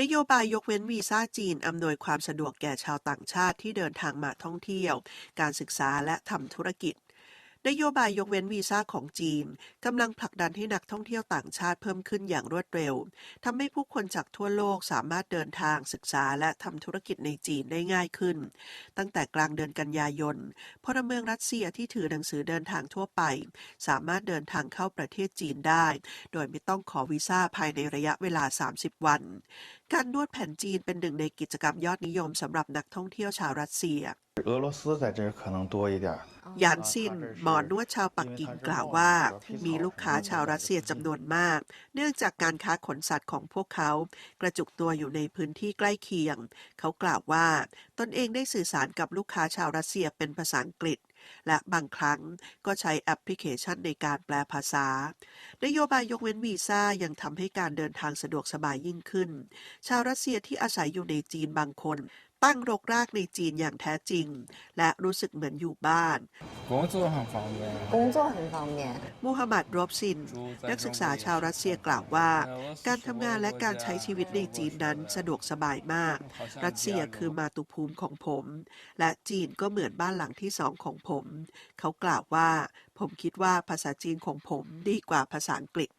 นโยบายยกเว้นวีซ่าจีน อำนวยความสะดวกแก่ชาวต่างชาติที่เดินทางมาท่องเที่ยว การศึกษาและทำธุรกิจ นโยบายยกเว้นวีซ่าของจีนกำลังผลักดันให้นักท่องเที่ยวต่างชาติเพิ่มขึ้นอย่างรวดเร็วทำให้ผู้คนจากทั่วโลกสามารถเดินทางศึกษาและทำธุรกิจในจีนได้ง่ายขึ้น ตั้งแต่กลางเดือนกันยายนพลเมืองรัสเซียที่ถือหนังสือเดินทางทั่วไป สามารถเดินทางเข้าประเทศจีนได้ โดยไม่ต้องขอวีซ่าภายในระยะเวลา 30 วัน การนวดแผ่นจีนเป็นหนึ่งในกิจกรรมยอดนิยมสำหรับนักท่องเที่ยวชาวรัสเซีย หยันซินหมอนวดชาวปักกิ่งกล่าวว่า มีลูกค้าชาวรัสเซียจำนวนมาก เนื่องจากการค้าขนสัตว์ของพวกเขา กระจุกตัวอยู่ในพื้นที่ใกล้เคียง เขากล่าวว่า ตนเองได้สื่อสารกับลูกค้าชาวรัสเซียเป็นภาษาอังกฤษและบางครั้งก็ใช้แอปพลิเคชันในการแปลภาษา นโยบายยกเว้นวีซ่ายังทำให้การเดินทางสะดวกสบายยิ่งขึ้น ชาวรัสเซียที่อาศัยอยู่ในจีนบางคน ตั้งรกรากในจีนอย่างแท้จริง และรู้สึกเหมือนอยู่บ้าน 工作很方便。工作很方便。 มูฮัมหมัดรอบซิน นักศึกษาชาวรัสเซียกล่าวว่า การทำงานและการใช้ชีวิตในจีนนั้นสะดวกสบายมาก รัสเซียคือมาตุภูมิของผม และจีนก็เหมือนบ้านหลังที่สองของผม เขากล่าวว่า ผมคิดว่าภาษาจีนของผมดีกว่าภาษาอังกฤษ